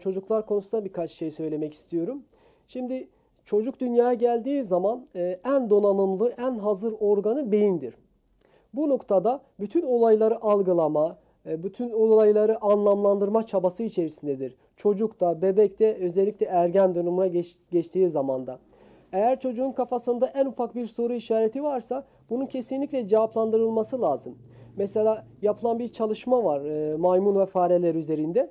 Çocuklar konusunda birkaç şey söylemek istiyorum. Şimdi çocuk dünyaya geldiği zaman e, en donanımlı, en hazır organı beyindir. Bu noktada bütün olayları algılama, e, bütün olayları anlamlandırma çabası içerisindedir. Çocukta, bebekte, özellikle ergen dönemine geç- geçtiği zamanda. Eğer çocuğun kafasında en ufak bir soru işareti varsa bunun kesinlikle cevaplandırılması lazım. Mesela yapılan bir çalışma var e, maymun ve fareler üzerinde.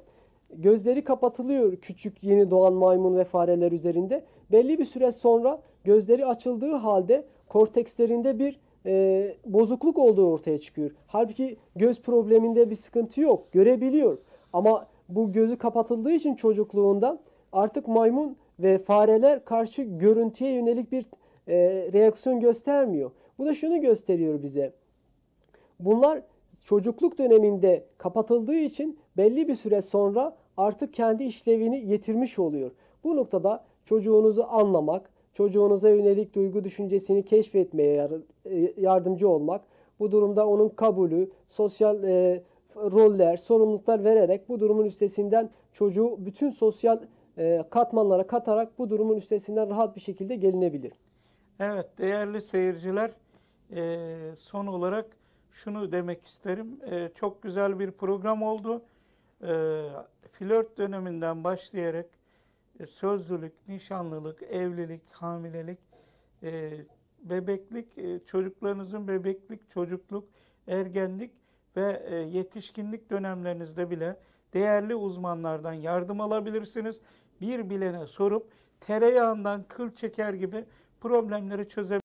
Gözleri kapatılıyor küçük yeni doğan maymun ve fareler üzerinde. Belli bir süre sonra gözleri açıldığı halde kortekslerinde bir e, bozukluk olduğu ortaya çıkıyor. Halbuki göz probleminde bir sıkıntı yok. Görebiliyor. Ama bu gözü kapatıldığı için çocukluğunda artık maymun ve fareler karşı görüntüye yönelik bir e, reaksiyon göstermiyor. Bu da şunu gösteriyor bize. Bunlar çocukluk döneminde kapatıldığı için belli bir süre sonra artık kendi işlevini yitirmiş oluyor. Bu noktada çocuğunuzu anlamak, çocuğunuza yönelik duygu düşüncesini keşfetmeye e, yardımcı olmak, bu durumda onun kabulü, sosyal e, roller, sorumluluklar vererek bu durumun üstesinden çocuğu bütün sosyal e, katmanlara katarak bu durumun üstesinden rahat bir şekilde gelinebilir. Evet değerli seyirciler e, son olarak şunu demek isterim. E, çok güzel bir program oldu. E, flört döneminden başlayarak e, sözlülük, nişanlılık, evlilik, hamilelik, e, bebeklik, e, çocuklarınızın bebeklik, çocukluk, ergenlik ve e, yetişkinlik dönemlerinizde bile değerli uzmanlardan yardım alabilirsiniz. Bir bilene sorup tereyağından kıl çeker gibi problemleri çözebilirsiniz.